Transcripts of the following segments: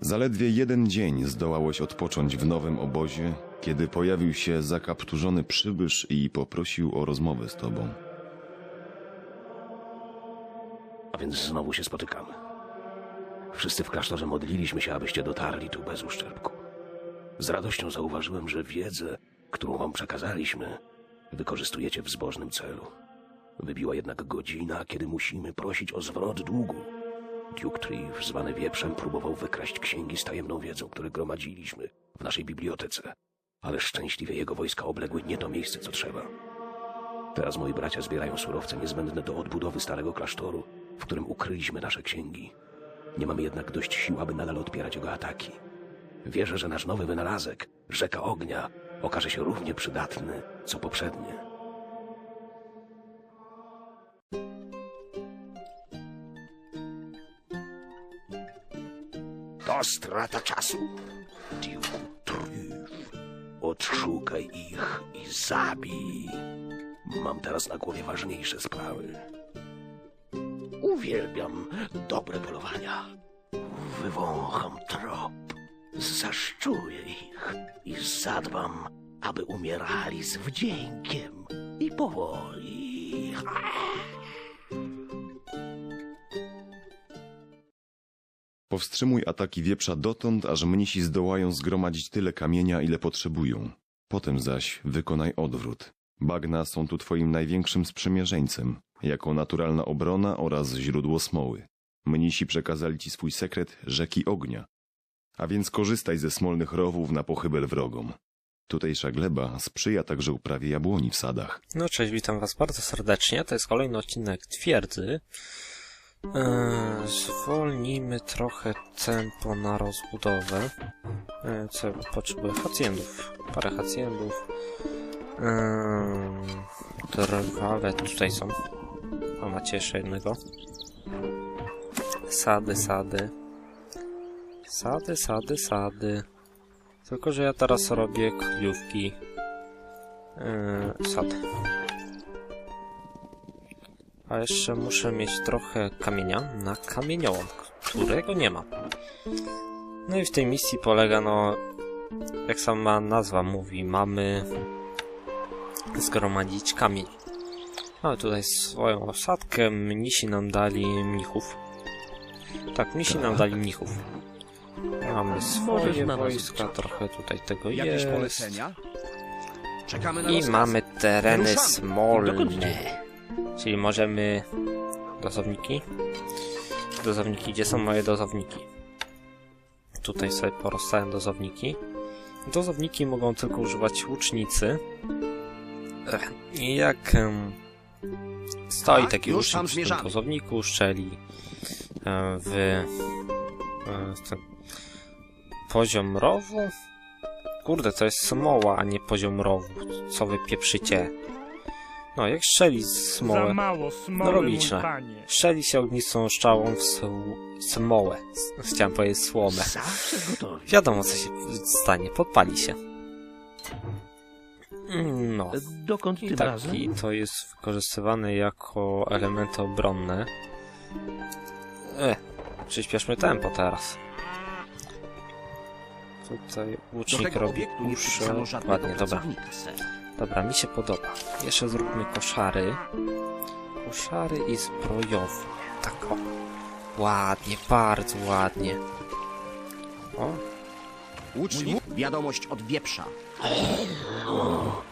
Zaledwie jeden dzień zdołałeś odpocząć w nowym obozie, kiedy pojawił się zakapturzony przybysz i poprosił o rozmowę z tobą. A więc znowu się spotykamy. Wszyscy w klasztorze modliliśmy się, abyście dotarli tu bez uszczerbku. Z radością zauważyłem, że wiedzę, którą wam przekazaliśmy, wykorzystujecie w zbożnym celu. Wybiła jednak godzina, kiedy musimy prosić o zwrot długu. Duke zwany wieprzem, próbował wykraść księgi z tajemną wiedzą, które gromadziliśmy w naszej bibliotece. Ale szczęśliwie jego wojska obległy nie to miejsce, co trzeba. Teraz moi bracia zbierają surowce niezbędne do odbudowy starego klasztoru, w którym ukryliśmy nasze księgi. Nie mamy jednak dość sił, aby nadal odpierać jego ataki. Wierzę, że nasz nowy wynalazek, Rzeka Ognia, okaże się równie przydatny, co poprzednie. Strata czasu. Duke Trüf. Odszukaj ich i zabij. Mam teraz na głowie ważniejsze sprawy. Uwielbiam dobre polowania. Wywącham trop, zaszczuję ich i zadbam, aby umierali z wdziękiem i powoli. Powstrzymuj ataki wieprza dotąd, aż mnisi zdołają zgromadzić tyle kamienia, ile potrzebują. Potem zaś wykonaj odwrót. Bagna są tu twoim największym sprzymierzeńcem, jako naturalna obrona oraz źródło smoły. Mnisi przekazali ci swój sekret rzeki ognia. A więc korzystaj ze smolnych rowów na pochybel wrogom. Tutejsza gleba sprzyja także uprawie jabłoni w sadach. No cześć, witam was bardzo serdecznie. To jest kolejny odcinek Twierdzy. Eee, zwolnimy trochę tempo na rozbudowę. Eee, co potrzebuję? Hacjendów. Parę hacjendów. Eee, drwale tutaj są. O, macie jeszcze jednego. Sady, sady. Sady, sady, sady. Tylko, że ja teraz robię kryjówki. Eee, sady. A jeszcze muszę mieć trochę kamienia na kamieniołom, którego nie mam. No i w tej misji polega, no, jak sama nazwa mówi, mamy zgromadzić kamień. Mamy tutaj swoją osadkę, mnisi nam dali mnichów. Tak, mnisi nam dali mnichów. Mamy swoje wojska, trochę tutaj tego Jakieś jest. polecenia? Czekamy na I mamy tereny smolne. Czyli możemy... Dozowniki? Dozowniki, gdzie są moje dozowniki? Tutaj sobie porozstałem dozowniki. Dozowniki mogą tylko używać łucznicy. I jak stoi Tak, taki łucznik przy tym dozowniku, strzeli e, w, e, w poziom rowu. Kurde, to jest smoła, a nie poziom rowu. Co wy pieprzycie? No, jak strzeli z Za smołę. mało No smoły, mój logiczne. Strzeli się ognistą strzałą w smołę. Chciałem powiedzieć słomę. Wiadomo, co się stanie. Podpali się. No. Dokąd I tym tak, razem? i to jest wykorzystywane jako elementy obronne. E, przyspieszmy tempo teraz. Tutaj łucznik robi żadnego Ładnie, dobra. Dobra, mi się podoba. Jeszcze zróbmy koszary. Koszary i zbrojowe. Tak o. Ładnie, bardzo ładnie. O, Łucznik, wiadomość od wieprza.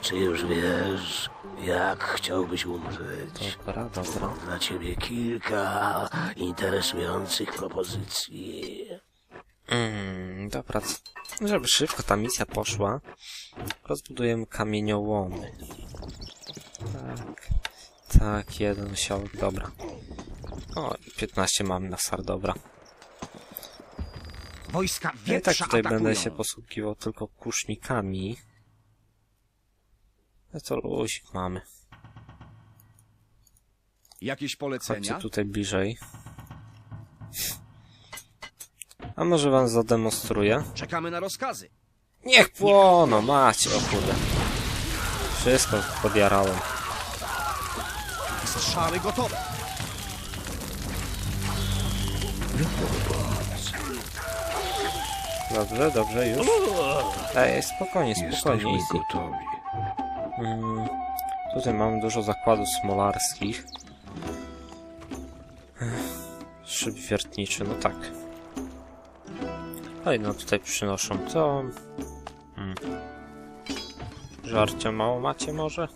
Czy już wiesz, jak chciałbyś umrzeć? dobra, dobra. Mam dla ciebie kilka interesujących propozycji. Mm, dobra, żeby szybko ta misja poszła, rozbudujemy kamieniołomy. Tak, tak, jeden osiołek, dobra. O, i 15 mamy na sar, dobra. Wojska Ja i tak tutaj atakują. będę się posługiwał tylko kusznikami. No to luzik mamy. Jakieś Chodźcie polecenia? tutaj bliżej. A może wam zademonstruję? Czekamy na rozkazy. Niech płoną, macie, o kurde. Wszystko podjarałem. Strzały gotowe. Dobrze, dobrze, już. Ej, spokojnie, spokojnie. Jesteśmy gotowi. Mm, tutaj mam dużo zakładów smolarskich. Szyb wiertniczy, no tak. Oj, no tutaj przynoszą to. Hmm. Żarcia mało macie może?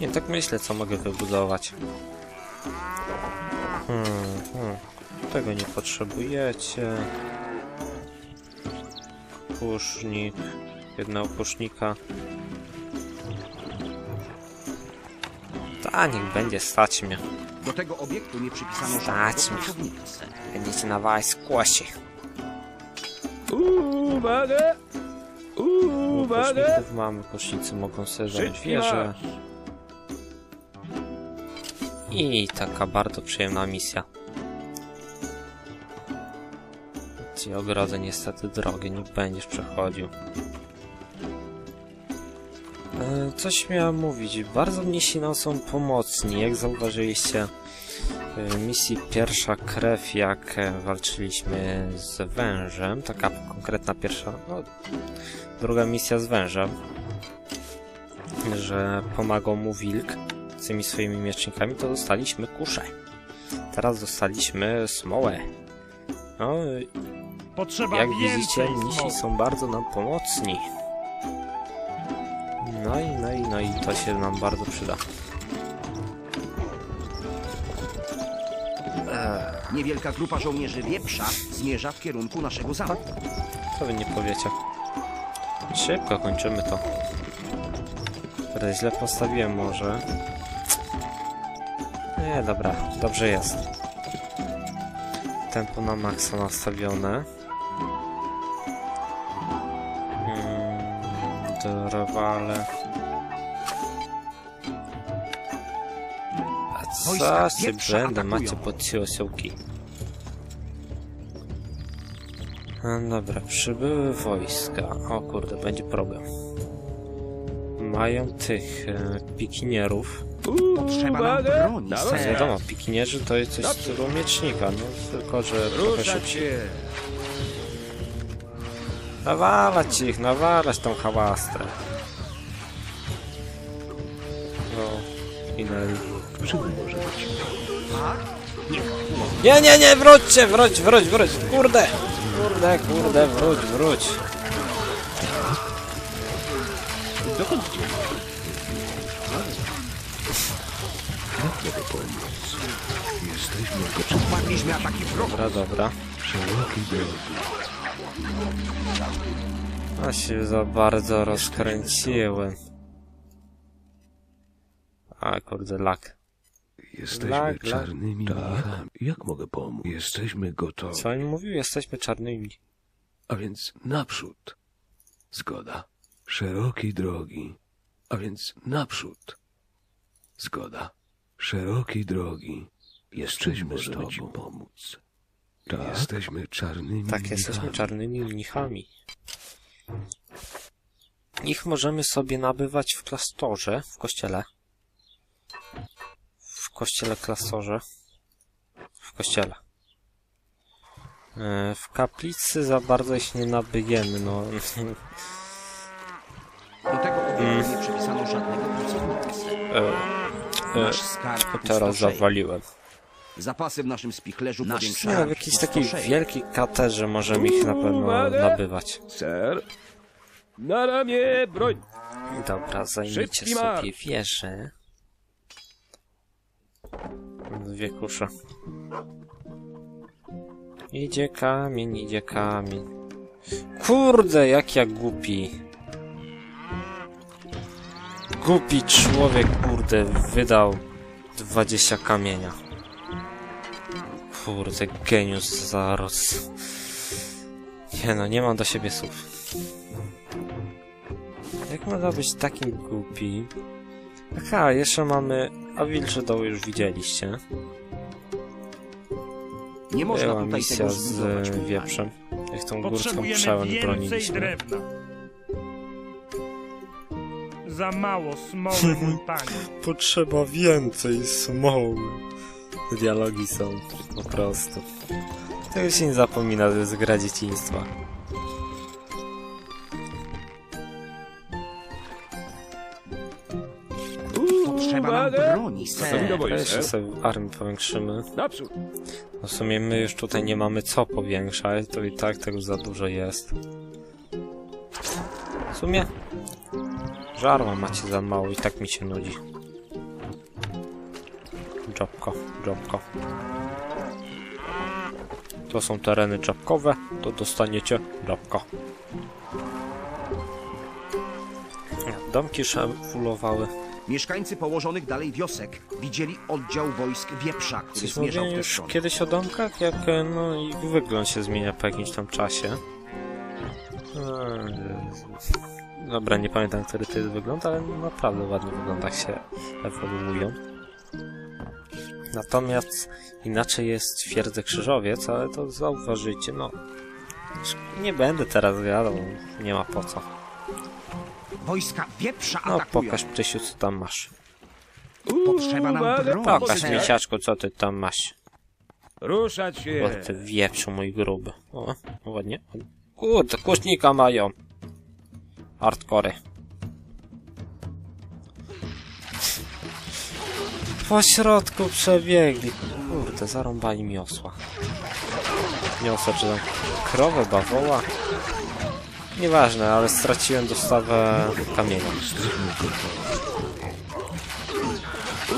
Nie, tak myślę, co mogę wybudować. Hmm, hmm. Tego nie potrzebujecie. Kusznik. Jednego kusznika. Ta, niech będzie, stać mnie. Do tego obiektu nie przypisano Stać mnie. Będziecie nawalać skłosie. Uwaga! Uwaga! Kuszników mamy, kusznicy mogą sobie marsz! I taka bardzo przyjemna misja. Ci ogrodzę niestety drogie, nie będziesz przechodził. E, Coś miałem mówić. Bardzo mnie się nam są pomocni. Jak zauważyliście w misji Pierwsza Krew, jak e, walczyliśmy z wężem, taka konkretna pierwsza, no, druga misja z wężem, że pomagał mu wilk z tymi swoimi miecznikami, to dostaliśmy kuszę. Teraz dostaliśmy smołę. No, Potrzeba jak widzicie, misi są bardzo nam pomocni. No i, no i, no i to się nam bardzo przyda. Ech, Niewielka grupa żołnierzy wieprza zmierza w kierunku naszego zamku. Co wy nie powiecie? Szybko kończymy to. Kurde, źle postawiłem może. Nie, dobra, dobrze jest. Tempo na maksa nastawione. Mm, Drwale. A co wieprza będę macie pod ci Dobra, przybyły wojska. O kurde, będzie problem. Mają tych e, pikinierów. Potrzeba nam broni, Na ser. rozkaz! Wiadomo, pikinierzy to jest coś w stylu miecznika, no tylko, że trochę Ruszać szybciej. Nawalać ich, nawalać tą hałastrę. No, inel. Czym może być? Nie, nie, nie, wróćcie, wróć, wróć, wróć, kurde! Kurde, kurde, wróć, wróć. Dokąd mogę pomóc? Jesteśmy gotowi. Wpadliśmy ataki wrogów. Dobra, dobra. Szeroki drogi. A się za bardzo rozkręciłem. A kurde, lak. Jesteśmy Lag, lag. czarnymi mnichami. Jak mogę pomóc? Jesteśmy gotowi. Co on mówił? Jesteśmy czarnymi. A więc naprzód. Zgoda. Szerokiej drogi. A więc naprzód. Zgoda. Szerokiej drogi. Jesteśmy z tobą. Ci pomóc. Tak? Jesteśmy czarnymi Tak, jesteśmy czarnymi mnichami. Ich możemy sobie nabywać w klasztorze, w kościele. W kościele klasztorze. W kościele. E, W kaplicy za bardzo ich nie nabyjemy, no. Do tego obiektu nie przypisano żadnego. E, e, Nasz Teraz zawaliłem. Zapasy w naszym spichlerzu Nie, powiększają w jakiejś się takiej wielkiej katerze możemy ich na pewno nabywać. Ser. Na ramię, broń. Dobra, zajmijcie sobie wieżę. Dwie kusze. Idzie kamień, idzie kamień. Kurde, jak ja głupi. Głupi człowiek, kurde, wydał 20 kamienia. Kurde, geniusz zaraz. Nie no, nie mam do siebie słów. Jak można być takim głupi? Aha, jeszcze mamy... A wilcze doły już widzieliście. Nie można Była tutaj misja tego z zbudować. wieprzem. Jak tą górską Potrzebujemy przełęcz więcej broniliśmy. drewna. Za mało smoły, mój panie. Potrzeba więcej smoły. Dialogi są po prostu. Tego się nie zapomina, to jest gra dzieciństwa. Broni, ser. To jeszcze sobie armię powiększymy. Naprzód! No w sumie my już tutaj nie mamy co powiększać, to i tak tego za dużo jest. W sumie żarła macie za mało i tak mi się nudzi. Jobko, jobko. To są tereny jobkowe, to dostaniecie jobko. Domki szamfulowały. Mieszkańcy położonych dalej wiosek widzieli oddział wojsk wieprza, który Coś zmierzał w tę już stronę. kiedyś o domkach, jak e, no i wygląd się zmienia po jakimś tam czasie. Eee, Dobra, nie pamiętam, który to jest wygląd, ale naprawdę ładnie wygląda, jak się ewoluują. Natomiast inaczej jest w twierdzy Krzyżowiec, ale to zauważycie, no... Nie będę teraz gadał, nie ma po co. Wojska wieprza No atakują. pokaż Ptysiu, co tam masz. Potrzeba nam broni, Pokaż miesiaczku, co ty tam masz. Ruszać się! O, ty wieprzu mój gruby. O, ładnie. Kurde, kusznika mają. Hardcore. Po środku przebiegli. Kurde, zarąbali mi osła. Nie osła, czy tam krowę, bawoła. Nieważne, ale straciłem dostawę kamienia.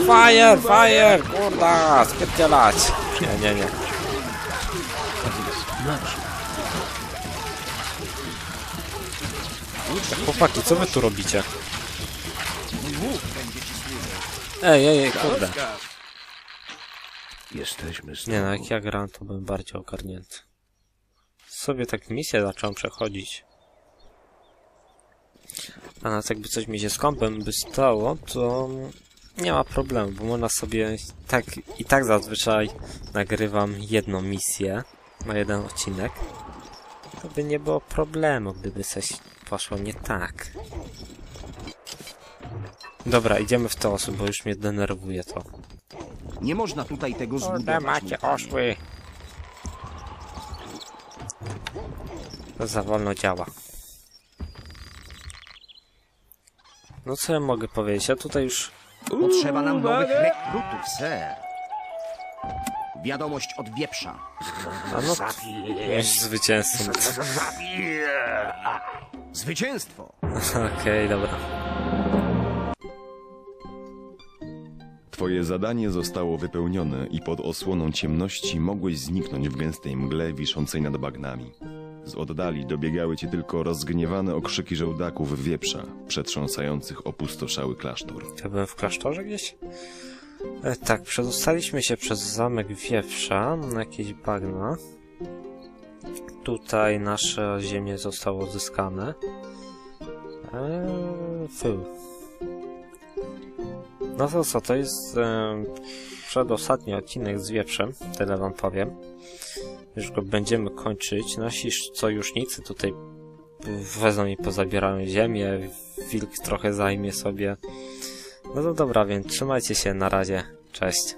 Fire, fire, kurda, spierdzielać. Nie, nie, nie. Chłopaki, co wy tu robicie? Ej, ej, ej, kurde. Jesteśmy z Nie no, jak ja gram, to byłem bardziej ogarnięty. Sobie tak misję zacząłem przechodzić. A nawet jakby coś mi się z kompem by stało, to nie ma problemu, bo można sobie tak i tak zazwyczaj nagrywam jedną misję na jeden odcinek. To by nie było problemu, gdyby coś poszło nie tak. Dobra, idziemy w to osób, bo już mnie denerwuje to. Nie można tutaj tego zbudować. macie oszły. To za wolno działa. No co ja mogę powiedzieć? Ja tutaj już... Potrzeba nam nowych rekrutów, ser. Wiadomość od wieprza. A no, jest zwycięzcą. Zwycięstwo! Okej, dobra. Twoje zadanie zostało wypełnione i pod osłoną ciemności mogłeś zniknąć w gęstej mgle wiszącej nad bagnami. Z oddali dobiegały cię tylko rozgniewane okrzyki żołdaków wieprza, przetrząsających opustoszały klasztor. Ja byłem w klasztorze gdzieś? E, tak, przedostaliśmy się przez zamek Wieprza na jakieś bagna. Tutaj nasze ziemie zostało odzyskane. Eee, fył. No to co, to jest e, przedostatni odcinek z Wieprzem, tyle wam powiem. Już go będziemy kończyć. Nasi sojusznicy tutaj wezmą i pozabierają ziemię, wilk trochę zajmie sobie. No to dobra, więc trzymajcie się, na razie, cześć.